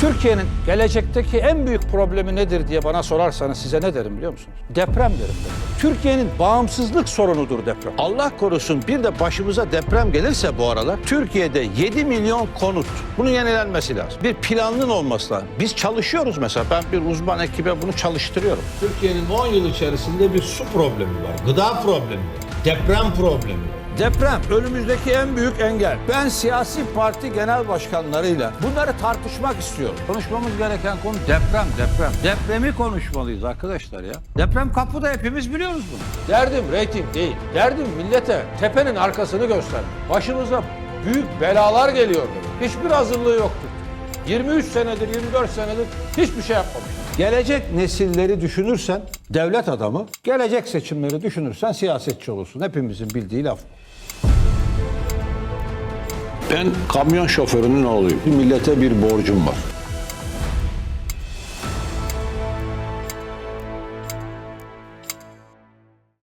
Türkiye'nin gelecekteki en büyük problemi nedir diye bana sorarsanız size ne derim biliyor musunuz? Deprem derim. derim. Türkiye'nin bağımsızlık sorunudur deprem. Allah korusun bir de başımıza deprem gelirse bu aralar Türkiye'de 7 milyon konut. Bunun yenilenmesi lazım. Bir planın olması lazım. Biz çalışıyoruz mesela. Ben bir uzman ekibe bunu çalıştırıyorum. Türkiye'nin 10 yıl içerisinde bir su problemi var, gıda problemi deprem problemi. Deprem önümüzdeki en büyük engel. Ben siyasi parti genel başkanlarıyla bunları tartışmak istiyorum. Konuşmamız gereken konu deprem, deprem. Depremi konuşmalıyız arkadaşlar ya. Deprem kapıda hepimiz biliyoruz bunu. Derdim reyting değil. Derdim millete tepenin arkasını göster. Başımıza büyük belalar geliyor. Hiçbir hazırlığı yoktu. 23 senedir, 24 senedir hiçbir şey yapmamış. Gelecek nesilleri düşünürsen devlet adamı, gelecek seçimleri düşünürsen siyasetçi olursun. Hepimizin bildiği laf. Ben kamyon şoförünün oğluyum. Millete bir borcum var.